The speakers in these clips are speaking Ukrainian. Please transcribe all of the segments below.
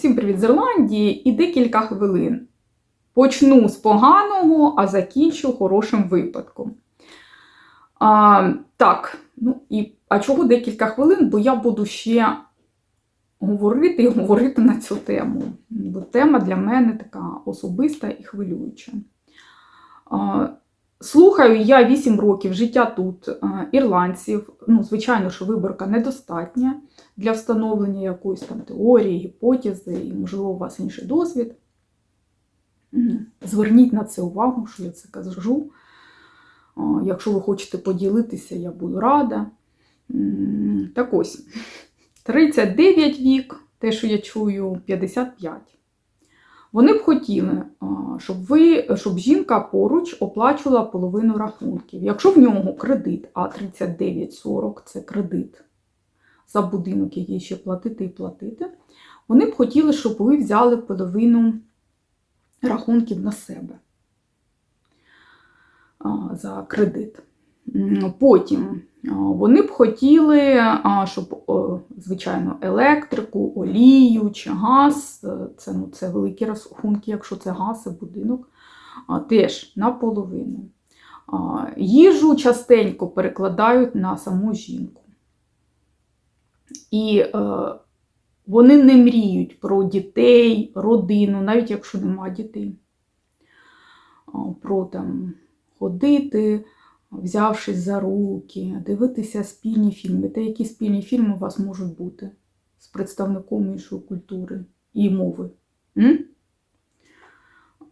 Всім привіт з Ірландії і декілька хвилин. Почну з поганого, а закінчу хорошим випадком. А, так, ну і а чого декілька хвилин? Бо я буду ще говорити і говорити на цю тему. Бо тема для мене така особиста і хвилююча. А, Слухаю я 8 років життя тут ірландців. Ну, звичайно, що виборка недостатня для встановлення якоїсь там теорії, гіпотези, і, можливо, у вас інший досвід. Зверніть на це увагу, що я це кажу. А, Якщо ви хочете поділитися, я буду рада. Так ось, 39 вік, те, що я чую, 55. Вони б хотіли, щоб ви, щоб жінка поруч оплачувала половину рахунків. Якщо в нього кредит, а 39,40 це кредит за будинок, який ще платити і платити, вони б хотіли, щоб ви взяли половину рахунків на себе за кредит. Потім вони б хотіли, щоб, звичайно, електрику, олію чи газ, е, це, ну, це великі рахунки, якщо це газ і будинок, теж наполовину. Їжу частенько перекладають на саму жінку. І е, вони не мріють про дітей, родину, навіть якщо нема дітей. Про там ходити, взявшись за руки, дивитися спільні фільми. Та які спільні фільми у вас можуть бути з представником іншої культури і мови? М?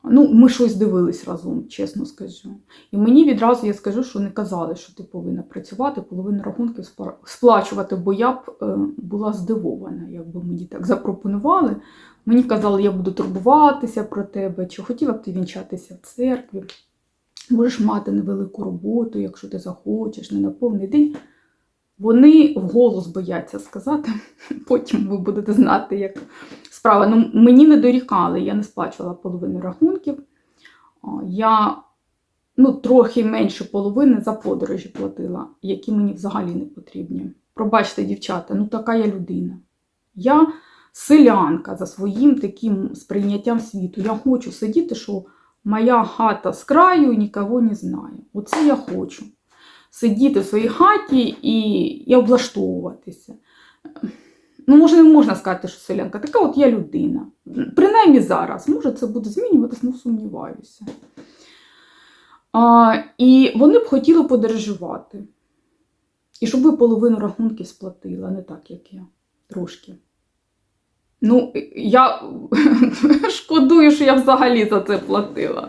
Ну, ми щось дивились разом, чесно скажу. І мені відразу я скажу, що не казали, що ти повинна працювати, половину рахунків сплачувати, бо я б е, була здивована, якби мені так запропонували. Мені казали, я буду турбуватися про тебе, чи хотіла б ти вінчатися в церкві. Можеш мати невелику роботу, якщо ти захочеш, не на повний день. Вони вголос бояться сказати, потім ви будете знати, як справа. Ну, мені не дорікали, я не сплачувала половину рахунків. Я ну, трохи менше половини за подорожі платила, які мені взагалі не потрібні. Пробачте, дівчата, ну така я людина. Я селянка за своїм таким сприйняттям світу. Я хочу сидіти, що моя хата з краю нікого не знає. Оце я хочу. Сидіти в своїй хаті і, і облаштовуватися. Ну, може, не можна сказати, що селянка, така от я людина. Принаймні зараз. Може, це буде змінюватися, ну сумніваюся. А, і вони б хотіли подорожувати. І щоб ви половину рахунків сплатили, а не так, як я. Трошки. Ну, я шкодую, що я взагалі за це платила.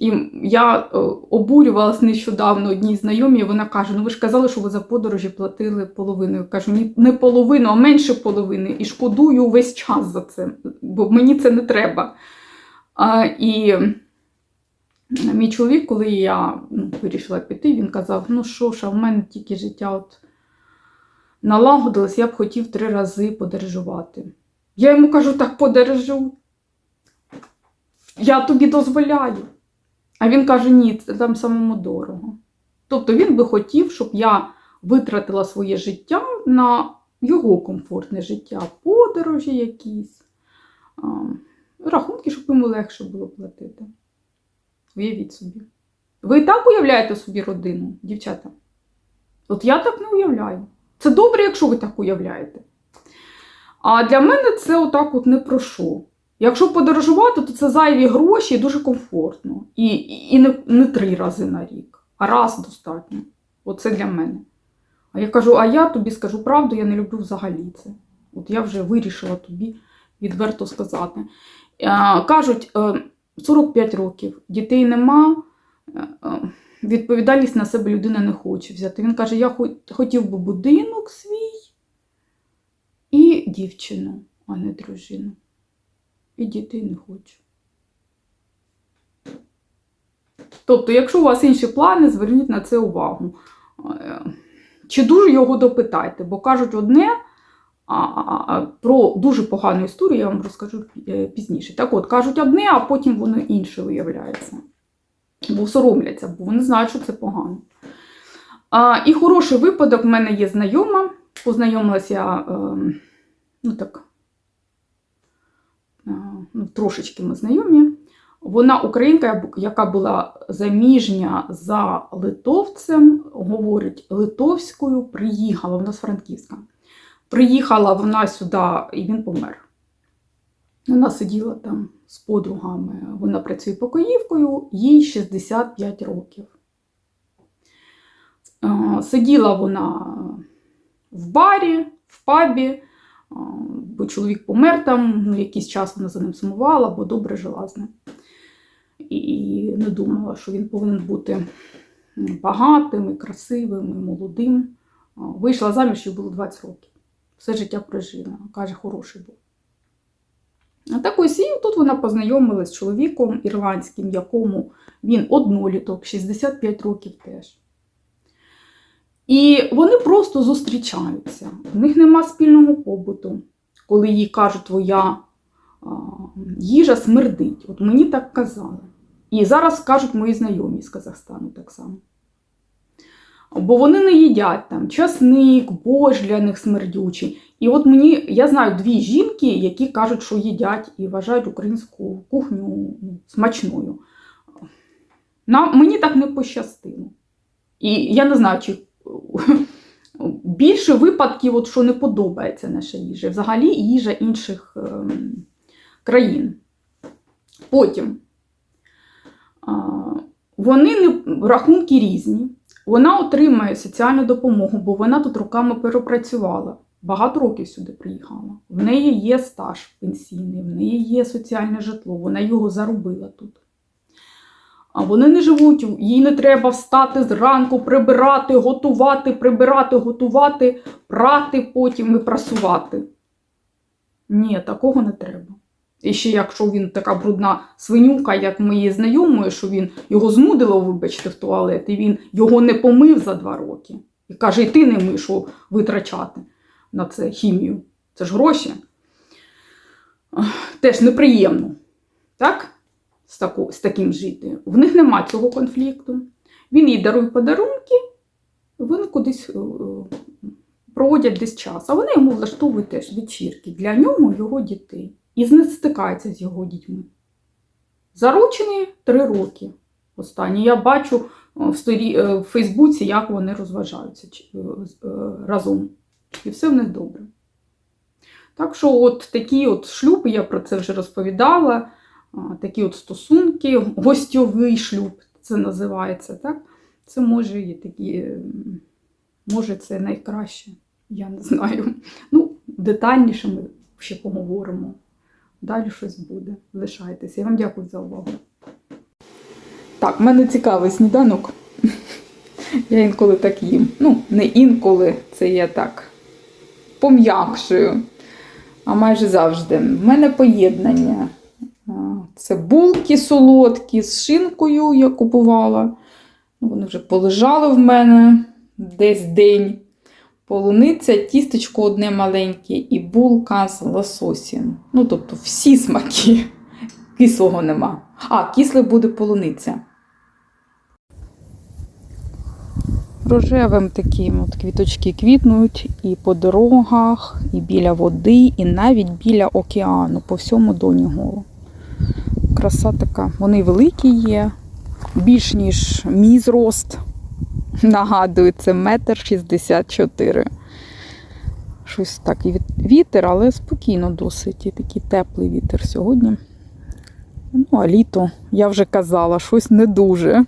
І я е, обурювалась нещодавно одній знайомій, вона каже: ну ви ж казали, що ви за подорожі платили половиною. Я кажу, не половину, а менше половини. І шкодую весь час за це, бо мені це не треба. А, і мій чоловік, коли я ну, вирішила піти, він казав: ну що ж, а в мене тільки життя от налагодилось, я б хотів три рази подорожувати. Я йому кажу, так подорожуй. Я тобі дозволяю. А він каже, ні, це там самому дорого. Тобто він би хотів, щоб я витратила своє життя на його комфортне життя, подорожі якісь, рахунки, щоб йому легше було платити. Уявіть собі. Ви і так уявляєте собі родину, дівчата? От я так не уявляю. Це добре, якщо ви так уявляєте. А для мене це отак от не про що. Якщо подорожувати, то це зайві гроші і дуже комфортно. І, і, не, не три рази на рік, а раз достатньо. Оце для мене. А я кажу, а я тобі скажу правду, я не люблю взагалі це. От я вже вирішила тобі відверто сказати. Е, кажуть, е, 45 років, дітей нема, е, е, відповідальність на себе людина не хоче взяти. Він каже, я хотів би будинок свій і дівчину, а не дружину. І дітей не хочу. Тобто, якщо у вас інші плани, зверніть на це увагу. Е, Чи дуже його допитайте, бо кажуть одне, а, про дуже погану історію я вам розкажу е, пізніше. Так от, кажуть одне, а потім воно інше виявляється. Бо соромляться, бо вони знають, що це погано. А, і хороший випадок в мене є знайома. Познайомилася я, е, ну так, е, ну, трошечки ми знайомі. Вона українка, яка була заміжня за литовцем, говорить литовською, приїхала, вона з Франківська. Приїхала вона сюди і він помер. Вона сиділа там з подругами. Вона працює покоївкою, їй 65 років. Е, Сиділа вона в барі, в пабі, е, бо чоловік помер там, ну, якийсь час вона за ним сумувала, бо добре жила з ним. І не думала, що він повинен бути багатим, і красивим, і молодим. Е, Вийшла заміж, їй було 20 років. Все життя прожила. Каже, хороший був. А так ось і тут вона познайомилась з чоловіком ірландським, якому він одноліток, 65 років теж. І вони просто зустрічаються. У них нема спільного побуту, коли їй кажуть, твоя їжа смердить. От мені так казали. І зараз кажуть мої знайомі з Казахстану так само. Бо вони не їдять там часник, борщ для них смердючий. І от мені, я знаю дві жінки, які кажуть, що їдять і вважають українську кухню ну, смачною. Нам, мені так не пощастило. І я не знаю, чи більше випадків, от, що не подобається наша їжа. Взагалі їжа інших ем, країн. Потім вони не, рахунки різні. Вона отримає соціальну допомогу, бо вона тут роками перепрацювала. Багато років сюди приїхала. В неї є стаж пенсійний, в неї є соціальне житло, вона його заробила тут. А вони не живуть, їй не треба встати зранку, прибирати, готувати, прибирати, готувати, прати потім і прасувати. Ні, такого не треба. І ще якщо він така брудна свинюка, як моєї знайомої, що він його знудило, вибачте, в туалет, і він його не помив за два роки. І каже, і ти не миш що витрачати на це хімію. Це ж гроші. Теж неприємно. Так? З, таку, з таким жити. В них нема цього конфлікту. Він їй дарує подарунки, вони кудись е, проводять десь час. А вони йому влаштовують теж вечірки для нього його дітей. І не стикається з його дітьми. Заручений три роки. Останні. Я бачу в, сторі, в Фейсбуці, як вони розважаються разом. І все в них добре. Так що, от такі от шлюби, я про це вже розповідала, такі от стосунки, гостьовий шлюб, це називається. так? Це може і такі, може, це найкраще, я не знаю. Ну, детальніше ми ще поговоримо. Далі щось буде. Лишайтеся. Я вам дякую за увагу. Так, в мене цікавий сніданок. Я інколи так їм. Ну, не інколи, це я так пом'якшую, а майже завжди. В мене поєднання. Це булки солодкі з шинкою я купувала. Ну, Вони вже полежали в мене десь день. Полуниця, тістечко одне маленьке і булка з лососем. Ну, тобто всі смаки. Кислого нема. А, кисле буде полуниця. Рожевим таким от квіточки квітнуть і по дорогах, і біля води, і навіть біля океану, по всьому Доніголу. Краса така. Вони великі є, більш ніж мій зрост. Нагадую, це метр шістдесят чотири. Щось так і вітер, але спокійно досить. І такий теплий вітер сьогодні. Ну, а літо, я вже казала, щось не дуже.